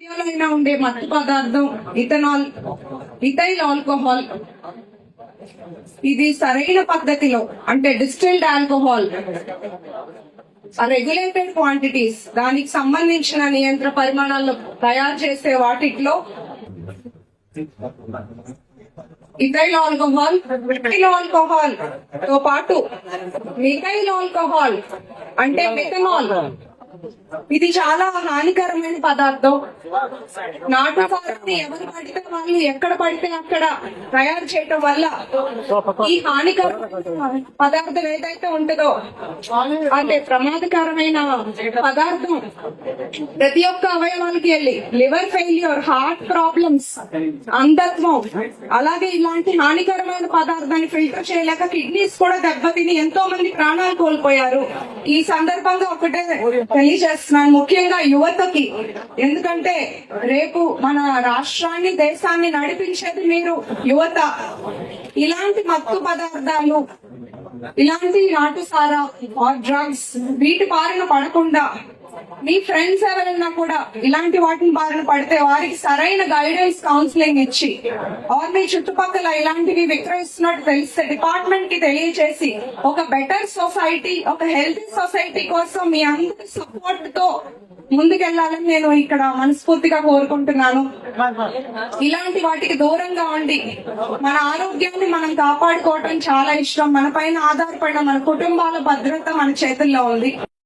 అయినా ఉండే మత్తు పదార్థం ఇథనాల్ ఇథైల్ ఆల్కహాల్. ఇది సరైన పద్ధతిలో అంటే డిస్టిల్డ్ ఆల్కహాల్. రెగ్యులేటెడ్ క్వాంటిటీస్ దానికి సంబంధించిన నియంత్ర పరిమాణాలను తయారు చేసే వాటిలో ఇథైల్ ఆల్కహాల్ మిథైల్ ఆల్కహాల్తో పాటు మిథైల్ ఆల్కహాల్ అంటే మిథనాల్ ఇది చాలా హానికరమైన పదార్థం. నాటు సారాన్ని ఎవరు పడితే వాళ్ళు ఎక్కడ పడితే అక్కడ తయారు చేయటం వల్ల ఈ హానికర పదార్థం ఏదైతే ఉంటుందో అంటే ప్రమాదకరమైన పదార్థం ప్రతి ఒక్క అవయవానికి వెళ్ళి లివర్ ఫెయిల్యూర్ హార్ట్ ప్రాబ్లమ్స్ అంధత్వం అలాగే ఇలాంటి హానికరమైన పదార్థాన్ని ఫిల్టర్ చేయలేక కిడ్నీస్ కూడా దెబ్బతిని ఎంతో మంది ప్రాణాలు కోల్పోయారు. ఈ సందర్భంగా ఒకటే తెలియజేస్తున్నాను ముఖ్యంగా యువతకి. ఎందుకంటే రేపు మన రాష్ట్రాన్ని దేశాన్ని నడిపించేది మీరు యువత. ఇలాంటి మత్తు పదార్థాలు ఇలాంటి నాటుసారా డ్రగ్స్ వీటి బారిన పడకుండా మీ ఫ్రెండ్స్ ఎవరైనా కూడా ఇలాంటి వాటిని బారిన పడితే వారికి సరైన గైడెన్స్ కౌన్సిలింగ్ ఇచ్చి ఆర్ మీ చుట్టుపక్కల ఇలాంటివి విక్రయిస్తున్నట్టు తెలిస్తే డిపార్ట్మెంట్కి తెలియజేసి ఒక బెటర్ సొసైటీ ఒక హెల్తీ సొసైటీ కోసం మీ అందరి సపోర్ట్తో ముందుకెళ్ళాలని నేను ఇక్కడ మనస్ఫూర్తిగా కోరుకుంటున్నాను. ఇలాంటి వాటికి దూరంగా ఉండి మన ఆరోగ్యాన్ని మనం కాపాడుకోవటం చాలా ఇష్టం. మన పైన ఆధారపడిన మన కుటుంబాల భద్రత మన చేతుల్లో ఉంది.